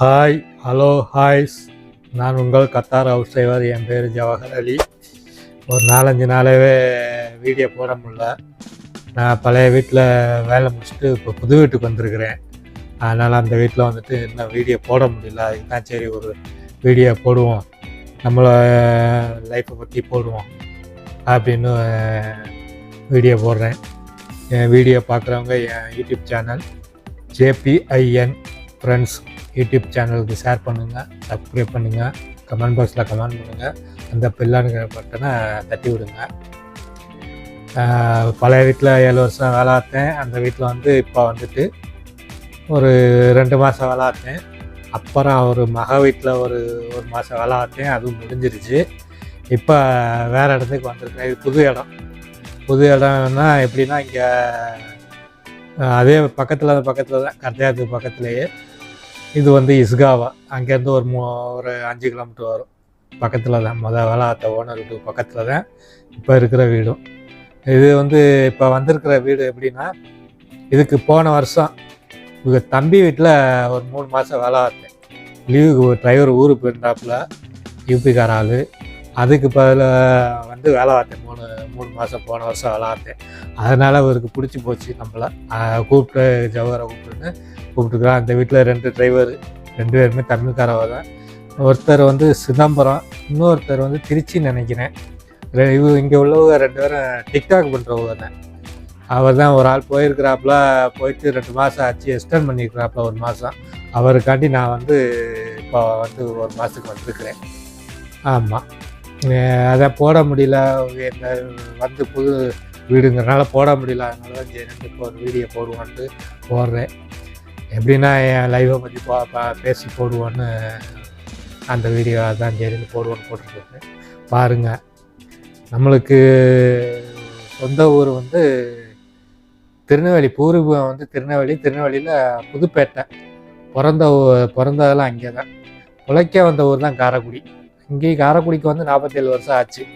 Hi hello ஹாய்ஸ் நான் உங்கள் Qatar house driver என் பேர் ஜவஹர் அலி. ஒரு நாலஞ்சு நாளாகவே வீடியோ போட முடியல. நான் பழைய வீட்டில் வேலை முடிச்சுட்டு இப்போ புது வீட்டுக்கு வந்திருக்கிறேன். அதனால் அந்த வீட்டில் வந்துட்டு இன்னும் வீடியோ போட முடியல. அதுக்கு தான் சரி ஒரு வீடியோ போடுவோம். நம்மளை லைஃப்பை பற்றி போடுவோம். அப்படின்னு வீடியோ போடுறேன். என் வீடியோ பார்க்குறவங்க என் யூடியூப் சேனல் ஜேபிஐஎன் ஃப்ரெண்ட்ஸ் யூடியூப் சேனலுக்கு ஷேர் பண்ணுங்கள் சப்ஸ்கிரைப் பண்ணுங்கள் கமெண்ட் பாக்ஸில் கமெண்ட் பண்ணுங்கள் அந்த பில்லானுங்கிற பட்டனை தட்டி விடுங்க. பழைய வீட்டில் ஏழு வருஷம் வேலை ஆத்தேன் அந்த வீட்டில் வந்து இப்போ வந்துட்டு ஒரு ரெண்டு மாதம் வேலை ஆத்தேன் அப்புறம் ஒரு மக வீட்டில் ஒரு ஒரு மாதம் வேலை ஆத்தேன் அதுவும் முடிஞ்சிருச்சு. இப்போ வேறு இடத்துக்கு வந்திருக்கேன். இது புது இடம். புது இடம்னா எப்படின்னா இங்கே அதே பக்கத்தில் பக்கத்தில் தான் கர்த்தையாத்துக்கு பக்கத்துலேயே. இது வந்து இஸ்காவா. அங்கேருந்து ஒரு மூ ஒரு அஞ்சு கிலோமீட்டர் வரும். பக்கத்தில் தான். மொதல் வேலாத்த ஓனர் வீட்டு பக்கத்தில் தான் இப்போ இருக்கிற வீடும். இது வந்து இப்போ வந்திருக்கிற வீடு எப்படின்னா இதுக்கு போன வருஷம் இவங்க தம்பி வீட்டில் ஒரு மூணு மாதம் வேலை பார்த்தேன். லீவுக்கு ஒரு டிரைவர் ஊருக்கு போயிருந்தாப்புல யூபிக்கார ஆள் அதுக்கு பதில் வந்து வேலை பார்த்தேன். மூணு மூணு மாதம் போன வருஷம் வேலை பார்த்தேன். அதனால் அவருக்கு பிடிச்சி போச்சு நம்மளை. கூப்பிட்டு ஜவஹரை கூப்பிட்டுன்னு கூப்பிட்டுருக்குறோம் அந்த வீட்டில் ரெண்டு டிரைவர் ரெண்டு பேருமே தமிழ்காரவ தான். ஒருத்தர் வந்து சிதம்பரம் இன்னொருத்தர் வந்து திருச்சின்னு நினைக்கிறேன். ரெ- இவ இங்கே உள்ளவங்க ரெண்டு பேரும் டிக்டாக் பண்ணுறவங்க தான். அவர் தான் ஒரு ஆள் போயிருக்கிறாப்புல போயிட்டு ரெண்டு மாதம் ஆச்சு எக்ஸ்டெண்ட் பண்ணியிருக்கிறாப்புல ஒரு மாதம் அவருக்காண்டி நான் வந்து இப்போ வந்து ஒரு மாதத்துக்கு வந்திருக்கிறேன். ஆமாம் அதை போட முடியல. இந்த வந்து புது வீடுங்கிறனால போட முடியல. அதனால தான் சரி இப்போ ஒரு வீடியோ போடுவோன்ட்டு போடுறேன். எப்படின்னா என் லைவை பற்றி போ பா- பேசி போடுவோன்னு அந்த வீடியோ அதான் சரின்னு போடுவோன்னு போட்டுருக்கேன். பாருங்கள் நம்மளுக்கு சொந்த ஊர் வந்து திருநெல்வேலி பூர்வீகம் வந்து திருநெல்வேலி. திருநெல்வேலியில் புதுப்பேட்டை. பிறந்த ஊ- பிறந்ததெல்லாம் அங்கே தான் உழைக்க வந்த ஊர் தான் காரைக்குடி. இங்கே காரைக்குடிக்கு வந்து நாற்பத்தேழு வருஷம் ஆச்சு.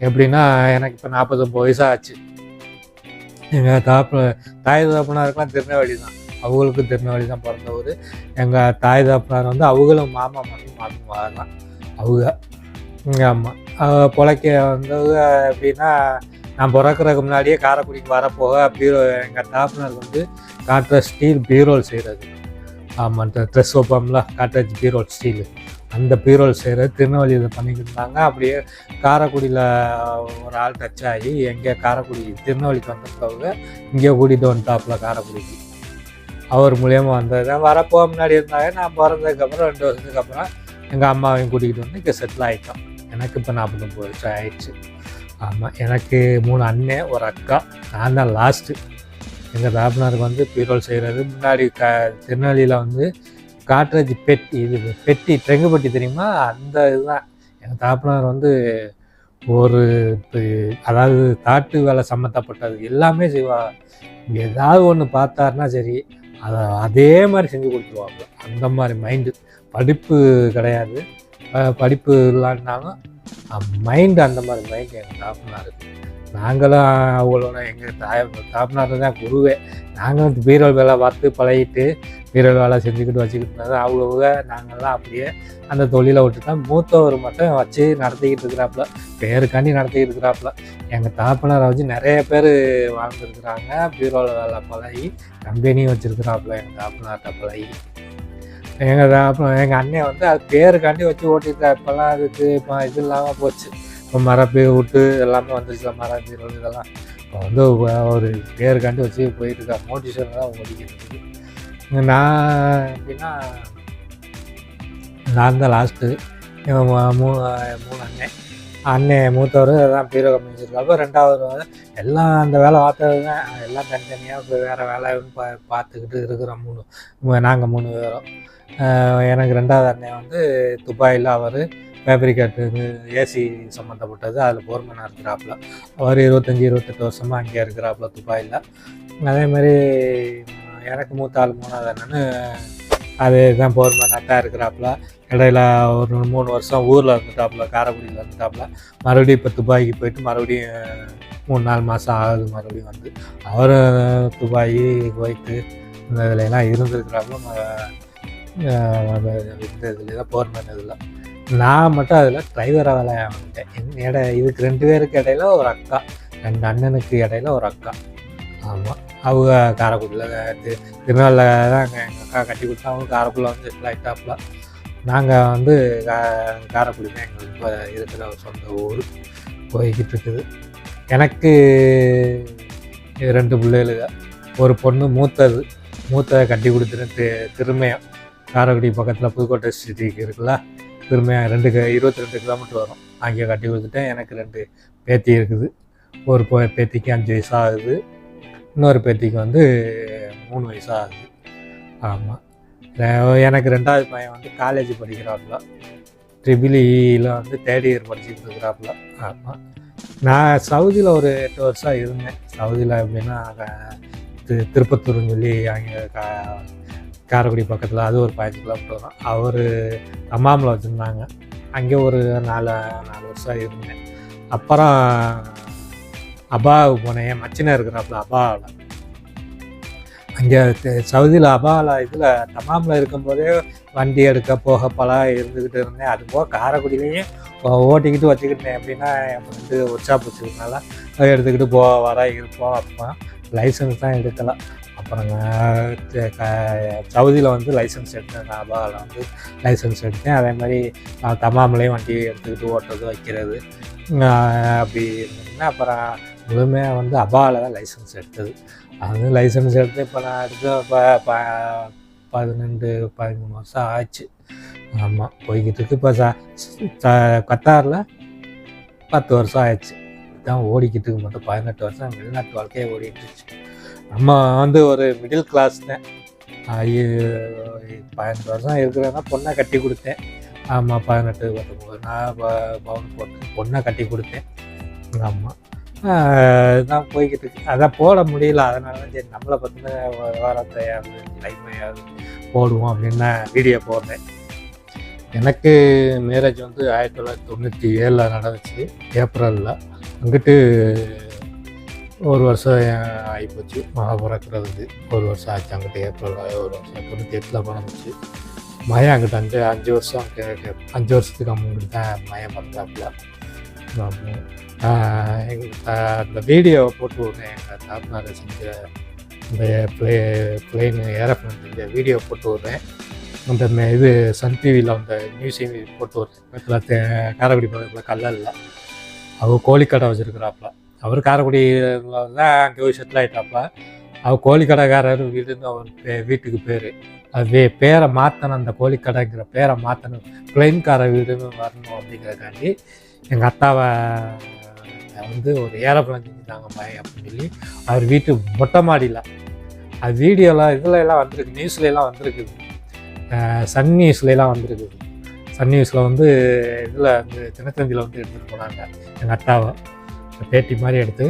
எப்படின்னா எனக்கு இப்போ நாற்பத்தொம்பது வயசாக ஆச்சு. எங்கள் தாப்பு தாய் தாப்பனாருக்கெல்லாம் திருநெல்வேலி தான். அவங்களுக்கும் திருநெல்வேலி தான் பிறந்த ஊர் எங்கள் தாய் தாப்பனார் வந்து அவங்களும் மாமா மட்டும் மாமா தான் அவங்க ஆமாம் பொழைக்க வந்தவங்க எப்படின்னா நான் பிறக்கிறதுக்கு முன்னாடியே காரைக்குடிக்கு வரப்போக பீரோ எங்கள் தாப்பனார் வந்து காட்டுற ஸ்டீல் பீரோல் செய்கிறது ஆமாம் இந்த ட்ரெஸ் ஓப்பம்ல காட்டேஜ் பீரோல் ஸ்டீல் அந்த பீரோல் செய்கிறது திருநெல்வேலியில் பண்ணிக்கிட்டு இருந்தாங்க அப்படியே காரைக்குடியில் ஒரு ஆள் டச் ஆகி எங்கே காரைக்குடி திருநெல்வேலிக்கு வந்திருக்கவங்க இங்கே கூட்டிகிட்டு வந்துட்டாப்புல காரைக்குடிக்கு. அவர் மூலியமாக வந்தது. தான் வரப்போ முன்னாடி இருந்தாங்க நான் பிறந்ததுக்கப்புறம் ரெண்டு வருஷத்துக்கு அப்புறம் எங்கள் அம்மாவையும் கூட்டிகிட்டு வந்து இங்கே செட்டில் ஆகிட்டோம் எனக்கு இப்போ நாற்பத்தொம்பது வருஷம் ஆயிடுச்சு. ஆமாம் எனக்கு மூணு அண்ணன் ஒரு அக்கா. நான் தான் லாஸ்ட்டு எங்கள் தாபனாருக்கு வந்து பீரோல் செய்கிறது முன்னாடி க திருநெல்வேலியில் வந்து காட்ரேஜ் பெட்டி இது பெட்டி தெங்கு பெட்டி தெரியுமா? அந்த இதுதான். எங்கள் தாப்பனார் வந்து ஒரு அதாவது தாட்டு வேலை சம்மந்தப்பட்டது எல்லாமே செய்வாங்க ஏதாவது ஒன்று பார்த்தாருன்னா சரி அதை அதே மாதிரி செஞ்சு கொடுத்துருவாங்க. அந்த மாதிரி மைண்டு படிப்பு கிடையாது. படிப்பு இல்லைன்னாலும் மைண்டு அந்த மாதிரி மைண்டு எங்கள் தாப்பனார் நாங்களும் அவங்களோட எங்கள் தாய் தாப்பினார் தான் குருவே. நாங்களும் பீரோல் வேலை பார்த்து பழகிட்டு பீரோல் வேலை செஞ்சுக்கிட்டு வச்சுக்கிட்டு இருந்தது அவங்க நாங்கள்லாம் அப்படியே அந்த தொழிலை விட்டு தான் மூத்தவர் மட்டும் வச்சு நடத்திக்கிட்டு இருக்கிறாப்புல பேருக்காண்டி நடத்திக்கிட்டு இருக்கிறாப்புல. எங்கள் தாப்பனார் வச்சு நிறைய பேர் வாழ்ந்துருக்குறாங்க. பீரோவில் வேலை பழகி கம்பெனியும் வச்சுருக்குறாப்புல எங்கள் தாப்பனார்கிட்ட பழகி. எங்கள் தாப்பன எங்கள் அண்ணன் வந்து அது பேருக்காண்டி வச்சு ஓட்டிட்டு இப்போல்லாம் அதுக்கு இப்போ இது இல்லாமல் போச்சு. இப்போ மரப்பே விட்டு எல்லாமே வந்துருச்சு மரம் பீரோல் இதெல்லாம். இப்போ வந்து ஒரு பேருக்காண்டி வச்சு போயிட்டு இருக்கா மோட்டிவேஷன் தான் ஓடிக்கிட்டு நான் எப்படின்னா நான் தான் லாஸ்ட்டு மூணு மூணு அண்ணன். அண்ணன் மூத்தவர் தான் பீரோ கம்பெனி வச்சிருக்காப்ப ரெண்டாவது எல்லாம் அந்த வேலை பார்த்தது தான். எல்லாம் தனித்தனியாக இப்போ வேறு வேலைன்னு பா பார்த்துக்கிட்டு இருக்கிறோம் மூணு. நாங்கள் மூணு பேரும். எனக்கு ரெண்டாவது அண்ணன் வந்து துபாயில் அவர் ஃபேப்ரிகேட்டு ஏசி சம்மந்தப்பட்டது அதில் போர்மனாக இருக்கிறாப்புல. அவர் இருபத்தஞ்சி இருபத்தெட்டு வருஷமாக அங்கே இருக்கிறாப்புல துபாயில். அதேமாதிரி எனக்கு மூத்த ஆள் மூணாவது அண்ணன்னு அது தான் போர்மனாக தான் இருக்கிறாப்புல. இடையில ஒரு மூணு வருஷம் ஊரில் இருந்துட்டாப்புல காரைக்குடியில் இருந்துட்டாப்புல. மறுபடியும் இப்போ துபாய்க்கு போயிட்டு மறுபடியும் மூணு நாலு மாதம் ஆகுது மறுபடியும் வந்து. அவர் துபாய் குவைத்து இந்த இதுல இருந்திருக்கிறாப்புல இந்த இதில் தான் போர்மேன் இதில். நான் மட்டும் அதில் டிரைவராக வேலையாக வந்துட்டேன் என் இட இதுக்கு ரெண்டு பேருக்கு இடையில ஒரு அக்கா ரெண்டு அண்ணனுக்கு இடையில ஒரு அக்கா. ஆமாம் அவங்க காரைக்குடியில் திருநெல்வேலியில் தான் எங்கள் அக்கா கட்டி கொடுத்தா அவங்க காரைக்குடியில் வந்து செட்டில் ஆகிட்டாப்புல நாங்கள் வந்து கா காரைக்குடி தான் எங்களுக்கு இப்போ இருக்கிற ஒரு சொந்த ஊர். போய்கிட்டு இருக்குது. எனக்கு ரெண்டு பிள்ளைகளுங்க ஒரு பொண்ணு மூத்தது. மூத்ததை கட்டி கொடுத்துட்டு தி- திருமயம். காரைக்குடி பக்கத்தில் புதுக்கோட்டை சிட்டிக்கு இருக்குல்ல. திருமயம் ரெண்டு க- இருபத்தி ரெண்டு கிலோமீட்டர் வரும். அங்கே கட்டி கொடுத்துட்டேன். எனக்கு ரெண்டு பேத்தி இருக்குது. ஒரு பேத்திக்கு அஞ்சு வயசாகுது ஆகுது. இன்னொரு பேத்திக்கு வந்து மூணு வயசாகுது ஆகுது. ஆமாம் எனக்கு ரெண்டாவது பையன் வந்து காலேஜ் படிக்கிறாப்புல. ட்ரிபிளியில் e வந்து தேர்ட் இயர் படிச்சுட்டு இருக்கிறாப்புல. ஆமாம் நான் சவுதியில் ஒரு எட்டு வருஷம் இருந்தேன். சவுதியில் எப்படின்னா திரு தி- திருப்பத்தூர்னு சொல்லி அங்கே கா காரைக்குடி பக்கத்தில் அது ஒரு பதினஞ்சு கிலோமீட்டர் வரும் அவர் தம்மாமில் வச்சுருந்தாங்க. அங்கே ஒரு நாலு நாலு வருஷம் இருந்தேன். அப்புறம் அபாவுக்கு போனேன் என் மச்சினை இருக்கிறாப்புல அபாவில். அங்கே சவுதியில் அபாவில் இதில் தமாமில் இருக்கும்போதே வண்டி எடுக்க போக பல இருந்துக்கிட்டு இருந்தேன். அது போக காரைக்குடியிலையும் ஓட்டிக்கிட்டு வச்சுக்கிட்டேன். எப்படின்னா என் ஃப்ரெண்டு ஒர்க் ஷாப் எடுத்துக்கிட்டு போக வர இருப்போம். அப்போ லைசன்ஸ் தான் எடுக்கலாம். அப்புறம் சவுதியில் வந்து லைசன்ஸ் எடுத்தேன். அபாவில் வந்து லைசன்ஸ் எடுத்தேன். அதே மாதிரி நான் தமாமிலையும் வண்டி எடுத்துக்கிட்டு ஓட்டுறது வைக்கிறது அப்படி இருந்ததுன்னா அப்புறம் முழுமையாக வந்து அபாவில் தான் லைசன்ஸ் எடுத்தது. அது லைசன்ஸ் எடுத்து இப்போ நான் எடுத்து இப்போ ப பதினெண்டு பதிமூணு வருஷம் ஆச்சு. ஆமாம் போய்கிட்டு இருக்கு. இப்போ ச கத்தாரில் பத்து வருஷம் ஆயிடுச்சு. இதுதான் ஓடிக்கிட்டு இருக்கு மட்டும் பதினெட்டு வருஷம் வெளிநாட்டு வாழ்க்கையே ஓடிட்டு நம்ம வந்து ஒரு மிடில் கிளாஸ் தான். பதினெட்டு வருஷம் இருக்கிறேன்னா பொண்ணை கட்டி கொடுத்தேன். ஆமாம் பதினெட்டு பத்தொம்பது நான் ப- பவுன் போட்டு பொண்ணை கட்டி கொடுத்தேன். ஆமாம் இதான் போய்கிட்டு இருக்கு. அதான் போட முடியல. அதனால தான் சரி நம்மளை பற்றின வாரத்தையாவது லைஃபையாவது போடுவோம் அப்படின்னு வீடியோ போடுறேன். எனக்கு மேரேஜ் வந்து ஆயிரத்தி தொள்ளாயிரத்தி தொண்ணூற்றி ஏழில் நடந்துச்சு ஏப்ரலில். அங்கிட்டு ஒரு வருஷம் ஆகிப்போச்சு மழை பிறக்கிறதுக்கு ஒரு வருஷம் ஆச்சு அங்கிட்டு ஏப்ரல் ஒரு வருஷம் தொண்ணூற்றி எட்டில் பிறந்துச்சு. மயம் அங்கிட்ட அஞ்சு அஞ்சு வருஷம் கே- அஞ்சு வருஷத்துக்கு அங்கிட்டு தான் மயம் பிறந்தாப்புல. அந்த வீடியோவை போட்டு விட்றேன் எங்கள் தாத்தனார் செஞ்ச இந்த ப்ளே பிளெயின் ஏரோப்ளேன் செஞ்ச வீடியோ போட்டு விட்றேன் அந்த மே- இது சன் டிவியில் அந்த நியூஸையும் போட்டு விட்றேன் காரைக்குடி பக்கத்தில் கல்லல்ல. அவர் கோழிக்கடை வச்சுருக்கிறாப்புல அவர் காரைக்குடியில் தான் அங்கே போய் செட்டில் ஆகிட்டாப்புல அவர் கோழிக்கடைக்காரர் வீடுன்னு அவர் பே வீட்டுக்கு பேர் அது வே பேரை மாற்றணும் அந்த கோழிக்கடைங்கிற பேரை மாற்றணும் பிளைன்கார வீடுன்னு வரணும் அப்படிங்கிறதுக்காண்டி எங்கள் அத்தாவை வந்து ஒரு ஏரோப்ளேன் செஞ்சுட்டாங்க பையன் அப்படின்னு சொல்லி அவர் வீட்டு மொட்டை மாடியில். அது வீடியோலாம் இதில் எல்லாம் வந்திருக்கு நியூஸ்லாம் எல்லாம் வந்திருக்குது சன் நியூஸ்லாம் வந்திருக்குது சன் நியூஸில் வந்து இதில் வந்து தினத்தந்தியில் வந்து எடுத்துகிட்டு போனாங்க எங்கள் அத்தாவை. பேட்டி மாதிரி எடுத்து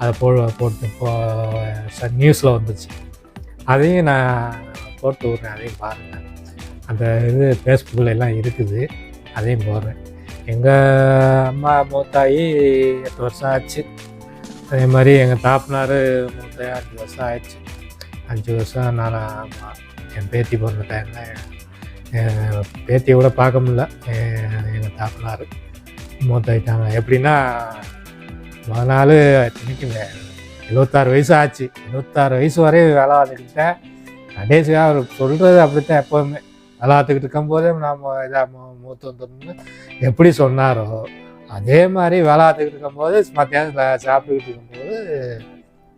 அதை போ போட்டு போ சன் நியூஸில் வந்துச்சு. அதையும் நான் போட்டு விட்றேன் அதையும் பாருங்கள் அந்த இது ஃபேஸ்புக்கில் எல்லாம் இருக்குது. அதையும் போடுறேன். எங்கள் அம்மா மூத்தாயி எட்டு வருஷம் ஆச்சு. அதே மாதிரி எங்கள் தாப்பினார் மூத்தாயி அஞ்சு வருஷம் ஆயிடுச்சு. அஞ்சு வருஷம் நான் என் பேத்தி பிறந்த டைமில் பேத்தியை கூட பார்க்க முடியல. எங்கள் தாப்பனார் மூத்தாயிட்டாங்க எப்படின்னா மொதல் நாள் திணிக்குங்க எழுபத்தாறு வயசு ஆச்சு. எழுபத்தாறு வயசு வரையும் வேலை வந்துக்கிட்டேன் கடைசியாக அவர் சொல்கிறது அப்படித்தான் எப்போவுமே. விளாத்துக்கிட்டு இருக்கும்போதே நாம் இதாக மூத்து வந்துடணும்னு எப்படி சொன்னாரோ அதே மாதிரி விளாத்துக்கிட்டு இருக்கும்போது மத்தியானம் சாப்பிட்டுக்கிட்டு இருக்கும்போது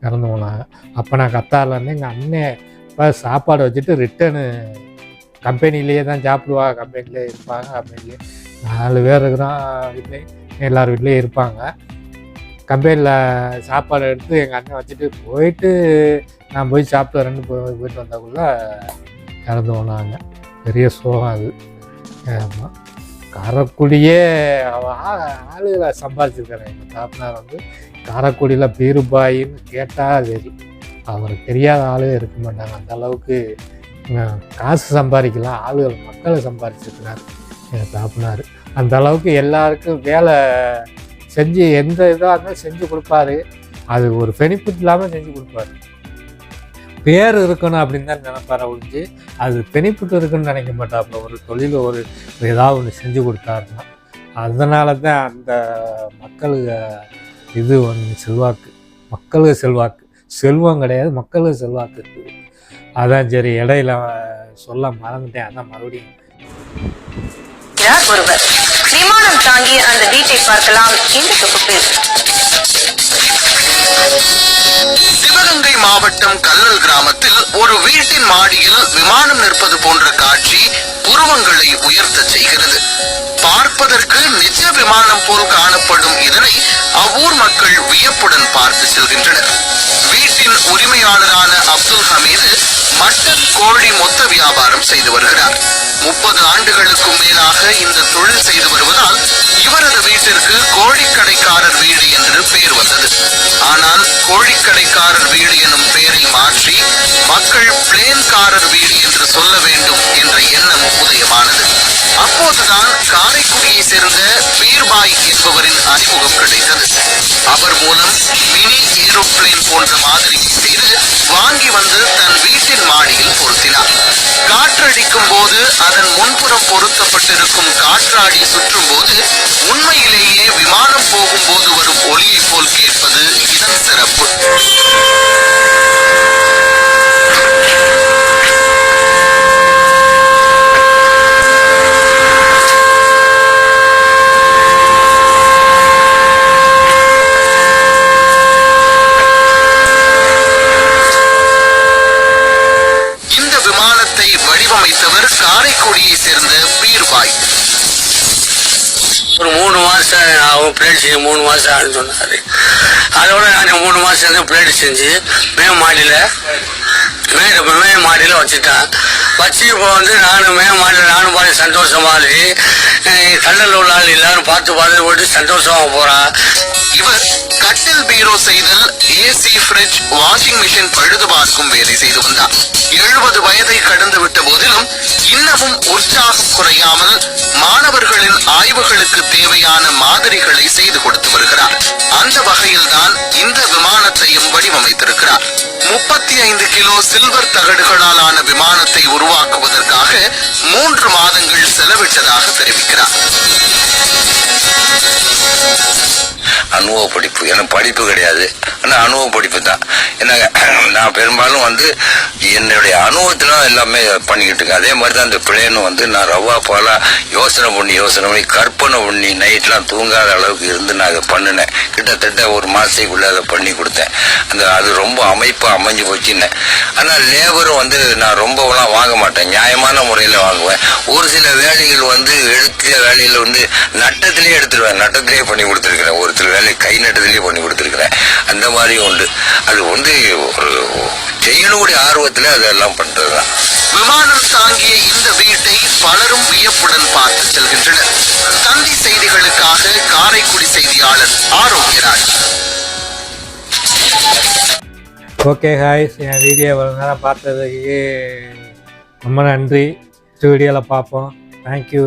இறந்து போனாங்க. அப்போ நான் கத்தாரிலேருந்து எங்கள் அண்ணன் இப்போ சாப்பாடு வச்சுட்டு ரிட்டனு கம்பெனிலேயே தான் சாப்பிடுவா கம்பெனிலே இருப்பாங்க. கம்பெனிலே நாலு பேர் இருக்கிறோம் வீட்லேயும் எல்லார் வீட்லேயும் இருப்பாங்க. கம்பெனியில் சாப்பாடு எடுத்து எங்கள் அண்ணன் வச்சுட்டு போயிட்டு நான் போய் சாப்பிட்டு ரெண்டு போய் போயிட்டு வந்தக்குள்ள இறந்து போனாங்க பெரிய சோகம் அது. ஆமாம் காரைக்குடியே அவ- ஆளுகளை சம்பாதிச்சிருக்காரு. எங்கள் தாப்பினார் வந்து காரைக்குடியில் பீருபாயின்னு கேட்டால் சரி. அவருக்கு தெரியாத ஆளே இருக்க மாட்டாங்க. அந்த அளவுக்கு காசு சம்பாதிக்கலாம் ஆளுகள் மக்களை சம்பாதிச்சிருக்கிறார் எங்கள் தாப்பினார் அந்த அளவுக்கு எல்லாருக்கும் வேலை செஞ்சு எந்த இதாக இருந்தாலும் செஞ்சு கொடுப்பாரு. அது ஒரு பெனிஃபிட் இல்லாமல் செஞ்சு கொடுப்பாரு. பேர் இருக்கணும் அப்படின்னு தான் நினைப்பார ஒழிஞ்சு அது பெனிஃபிட் இருக்குன்னு நினைக்க மாட்டாப்புல. ஒரு தொழில் ஒரு ஏதாவது ஒன்று செஞ்சு கொடுத்தாருன்னா. அதனால தான் அந்த மக்களுக்கு இது ஒன்று செல்வாக்கு. மக்களுக்கு செல்வாக்கு. செல்வம் கிடையாது மக்களுக்கு செல்வாக்கு இருக்குது. அதான் சரி இடையில சொல்ல மறந்துட்டேன். அதான் மறுபடியும். ஒருவர்? தாங்கி அந்த வீட்டை பார்க்கலாம். இந்த தொகுப்பில் சிவகங்கை மாவட்டம் கல்லல் கிராமத்தில் ஒரு வீட்டின் மாடியில் விமானம் நிற்பது போன்ற காட்சி புருவங்களை உயர்த்த செய்கிறது. பார்ப்பதற்கு நிஜ விமானம் போல் காணப்படும் இதனை அவ்வூர் மக்கள் வியப்புடன் பார்த்து செல்கின்றனர். வீட்டின் உரிமையாளரான அப்துல் ஹமீது மட்டன் கோழி மொத்த வியாபாரம் செய்து வருகிறார். முப்பது ஆண்டுகளுக்கும் மேலாக இந்த தொழில் செய்து வருவதால் இவரது வீட்டிற்கு கோழிக்கடைக்காரர் வீடு என்று பெயர் வந்தது. ஆனால் கோழிக்கடைக்காரர் வீடு எனும் பெயரை மாற்றி மக்கள் பிளேன்காரர் வீடு என்று சொல்ல வேண்டும் என்ற ஏரோப்ளேன் போன்ற மாதிரியை செய்து வாங்கி வந்து தன் வீட்டின் மாடியில் பொருத்தினார். காற்றடிக்கும் போது அதன் முன்புறம் பொருத்தப்பட்டிருக்கும் காற்றாடி சுற்றும் போது உண்மையிலேயே விமானம் போகும்போது வரும் ஒலியை போல் கேட்பது இதன் சிறப்பு. ஆகும் மூணு மாதம் ஆகுன்னு சொன்னார். அதோட நான் மூணு மாதம் வந்து பிளேட் செஞ்சு மே மாடியில் மே மே மாடியில் வச்சுட்டேன் வச்சு இப்போ வந்து நானும் மே மாடியில் நானும் பாடி சந்தோஷமா இருக்கு உள்ள ஆள் எல்லாரும் பார்த்து பார்த்து போட்டு சந்தோஷமாக போகிறான் இவர் கட்டில் பீரோ செய்தல் ஏசி ஃப்ரிட்ஜ் வாஷிங் மிஷின் பழுது பார்க்கும் வேலை செய்து வந்தார் எழுபது வயதை கடந்து விட்ட போதிலும் இன்னமும் உற்சாகம் குறையாமல் மாணவர்களின் ஆய்வுகளுக்கு தேவையான மாதிரிகளை செய்து கொடுத்து வருகிறார். அந்த வகையில்தான் இந்த விமானத்தையும் வடிவமைத்திருக்கிறார். முப்பத்தி ஐந்து கிலோ சில்வர் தகடுகளால் ஆன விமானத்தை உருவாக்குவதற்காக மூன்று மாதங்கள் செலவிட்டதாக தெரிவிக்கிறார். அனுபவ படிப்பு. எனக்கு படிப்பு கிடையாது. ஆனால் அனுபவ படிப்பு தான். என்னங்க நான் பெரும்பாலும் வந்து என்னுடைய அனுபவத்தில் எல்லாமே பண்ணிக்கிட்டு இருக்கேன். அதே மாதிரி தான் இந்த பிளேனும் வந்து நான் ரவா பாலாக யோசனை பண்ணி யோசனை பண்ணி கற்பனை பண்ணி நைட்லாம் தூங்காத அளவுக்கு இருந்து நான் அதை பண்ணினேன். கிட்டத்தட்ட ஒரு மாதத்துக்குள்ளே அதை பண்ணி கொடுத்தேன். அந்த அது ரொம்ப அமைப்பாக அமைஞ்சு போச்சுன்னு. ஆனால் லேபரும் வந்து நான் ரொம்பலாம் வாங்க மாட்டேன். நியாயமான முறையில் வாங்குவேன். ஒரு சில வேலைகள் வந்து எடுத்த வேலையில் வந்து நட்டத்திலே எடுத்துருவேன். நட்டத்திலே பண்ணி கொடுத்துருக்கிறேன். ஒரு சில வேலை கை நட்டத்திலே பண்ணி கொடுத்துருக்கிறேன். அந்த மாதிரி உண்டு. அது வந்து ஒரு செய்யக்கூடிய ஆர்வத்தில் அதெல்லாம் பண்ணுறது தான் விமானம் தாங்கிய இந்த வீட்டை பலரும் வியப்புடன் பார்த்து செல்கின்றனர். தந்தி செய்திகளுக்காக காரைக்குடி செய்தியாளர் ஆரோக்கியராஜ் ஓகே ஹாய்ஸ் என் வீடியோ இவ்வளோ நேரம் பார்த்ததுக்கு ரொம்ப நன்றி. வீடியோவில் பார்ப்போம். தேங்க்யூ